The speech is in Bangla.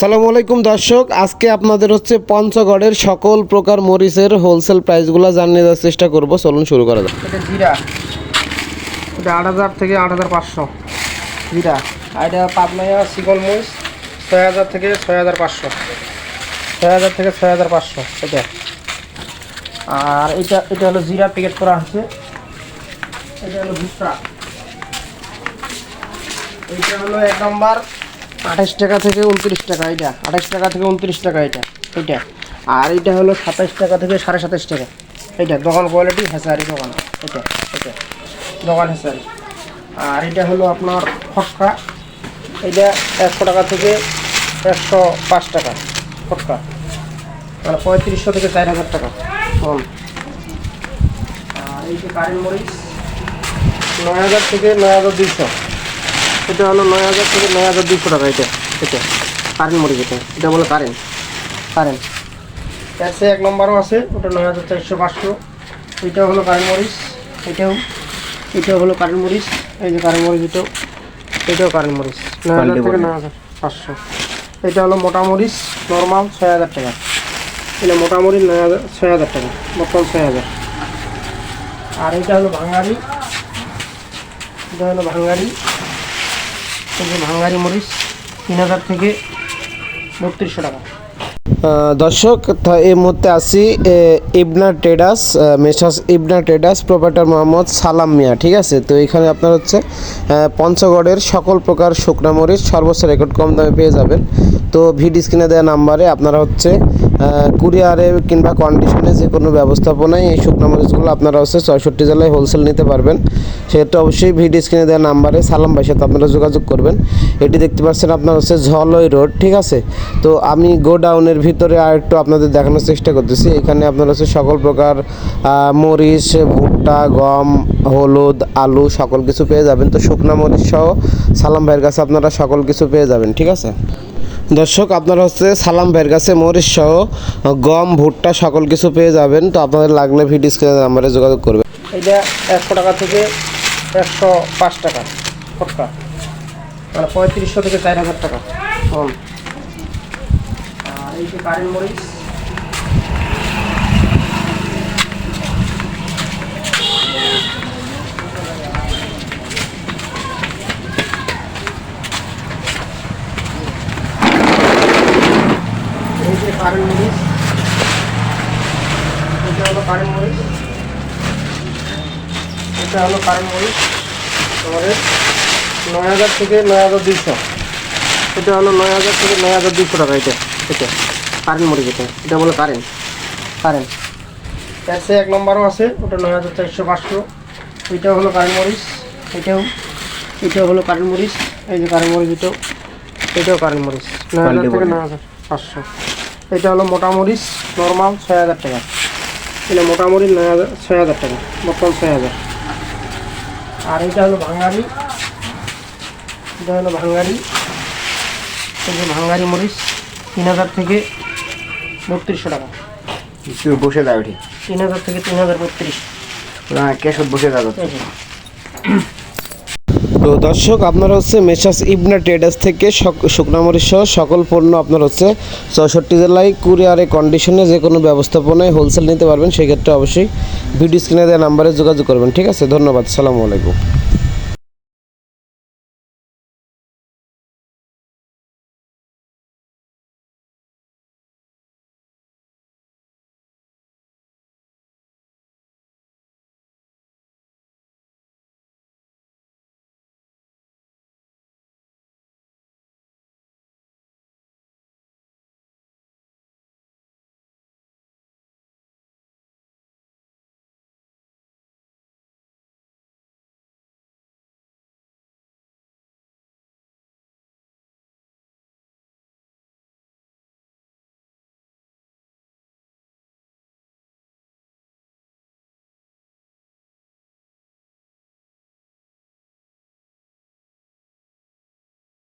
আসসালামু আলাইকুম দর্শক, আজকে আপনাদের হচ্ছে পঞ্চগড়ের সকল প্রকার মরিচের হোলসেল প্রাইসগুলো জানিয়ে দেওয়ার চেষ্টা করব। চলুন শুরু করা যাক। এটা জিরা। এটা আট হাজার থেকে আট হাজার পাঁচশো। জিরা। আর এটা পাবনাইয়া শিকল মরিচ, ছয় হাজার থেকে ছয় হাজার পাঁচশো। ছয় হাজার থেকে ছয় হাজার পাঁচশো, এটা। আর এটা এটা হলো জিরা প্যাকেট করা আছে এটা হলো ভুট্টা। এটা হলো এক নম্বর আঠাশ টাকা থেকে উনত্রিশ টাকা এটা আঠাশ টাকা থেকে উনত্রিশ টাকা এটা এটা আর এটা হলো সাতাশ টাকা থেকে সাড়ে সাতাশ টাকা। এটা দোকান কোয়ালিটি, হেসারি দোকান। এটা এটা দোকান হেসারি। আর এটা হলো আপনার ফটকা। এটা একশো টাকা থেকে একশো পাঁচ টাকা ফটকা। মানে পঁয়ত্রিশশো থেকে চার হাজার টাকা। মন আর এই যে কারেন্ট মরিচ, নয় হাজার থেকে নয় হাজার দুইশো। এটা হলো নয় হাজার থেকে নয় হাজার দুশো টাকা এটা এটা। কারেন্ট মরিচ এটা এটা বলে কারেন্ট। কারেন্ট। সে এক নম্বরও আছে ওটা নয় হাজার চারশো পাঁচশো। এটাও হলো কারেন্ট মরিচ এটাও এটাও হলো কারেন্ট মরিচ এই যে কারেন্ট মরিচ এটাও এটাও কারেন্ট মরিচ নয় হাজার থেকে নয় হাজার পাঁচশো। এটা হলো মোটা মরিচ নর্মাল ছয় হাজার টাকা। এটা মোটা মরিচ নয় হাজার ছয় হাজার টাকা বর্তমান ছয় হাজার। আর এটা হলো ভাঙ্গারি এটা হলো ভাঙ্গারি এই ভাঙ্গারি মরিচ তিন হাজার থেকে বত্রিশশো টাকা। দর্শক এই মুহূর্তে আসি Ibna traders messrs Ibna traders, proprietor Mohammad Salam Mia, ঠিক আছে? তো এখানে আপনার হচ্ছে পঞ্চগড়ের সকল প্রকার শুকনা মরিচ সর্বোচ্চ রেকর্ড কম দামে পেয়ে যাবেন। তো ভিডি স্ক্রিনে দেওয়া নাম্বারে আপনারা হচ্ছে কুরিয়ারে কিংবা কন্ডিশনে যে কোনো ব্যবস্থাপনায় এই শুকনো মরিচগুলো আপনারা হচ্ছে ছয়ষট্টি জেলায় হোলসেল নিতে পারবেন। সেক্ষেত্রে অবশ্যই ভিডিও স্ক্রিনে দেওয়া নাম্বারে সালাম ভাইয়ের সাথে আপনারা যোগাযোগ করবেন। এটি দেখতে পাচ্ছেন আপনার হচ্ছে ঝলই রোড, ঠিক আছে? তো আমি গোডাউনের ভিতরে আর একটু আপনাদের দেখানোর চেষ্টা করতেছি। এখানে আপনার হচ্ছে সকল প্রকার মরিচ, ভুট্টা, গম, হলুদ, আলু সকল কিছু পেয়ে যাবেন। তো শুকনা মরিচ সহ সালাম ভাইয়ের কাছে আপনারা সকল কিছু পেয়ে যাবেন, ঠিক আছে? দর্শক আপনারা হচ্ছে সালাম ভাইয়ের কাছে মরিচ সহ গম ভুট্টা সকল কিছু পেয়ে যাবেন। তো আপনাদের লাগলে ভিডিও স্ক্রিনের নাম্বারে যোগাযোগ করবেন। এটা একশো টাকা থেকে একশো পাঁচ টাকা ফটকা মানে পঁয়ত্রিশশো থেকে চার হাজার টাকা। আর এই যে কারেন্ট মরিচ এই যে কারেন্ট মরিচ এটা হলো কারেন্ট মরিচ। এটা হলো কারেন্ট মরিচ। আমাদের নয় হাজার থেকে নয় হাজার দুইশো। এটা হলো নয় হাজার থেকে নয় হাজার দুইশো টাকা এটা এটা। কারেন্ট মরিচ এটা। এটা বলে কারেন্ট। কারেন্ট। সে এক নম্বরও আছে ওটা নয় হাজার চারশো পাঁচশো। এটাও হলো কারেন্ট মরিচ। এটাও এটাও হলো কারেন্ট মরিচ। এই যে কারেন্ট মরিচ এটাও এটাও কারেন্ট মরিচ। নয় হাজার থেকে নয় হাজার পাঁচশো। এটা হলো মোটা মরিচ নর্মাল ছয় হাজার টাকা। এটা মোটামুটি নয় হাজার ছয় হাজার টাকা বর্তমান ছয় হাজার। আর এটা হলো ভাঙ্গারি এটা হলো ভাঙ্গারি ভাঙ্গারি মরিচ তিন হাজার থেকে বত্রিশশো টাকা। বসে দাও ঠিক তিন হাজার থেকে তিন হাজার বত্রিশ। না কেশব বসে দাও। তো দর্শক, আপনার হচ্ছে মেসাস ইবনা ট্রেডার্স থেকে সক- শুকনা মরিচ সহ সকল পণ্য আপনার হচ্ছে চৌষট্টি জেলায় কুরিয়ারে কন্ডিশনে যে কোনো ব্যবস্থাপনায় হোলসেল নিতে পারবেন। সেক্ষেত্রে অবশ্যই ভিডিও স্ক্রিনে দেওয়া নাম্বারে যোগাযোগ করবেন। ঠিক আছে? ধন্যবাদ। সালামু আলাইকুম।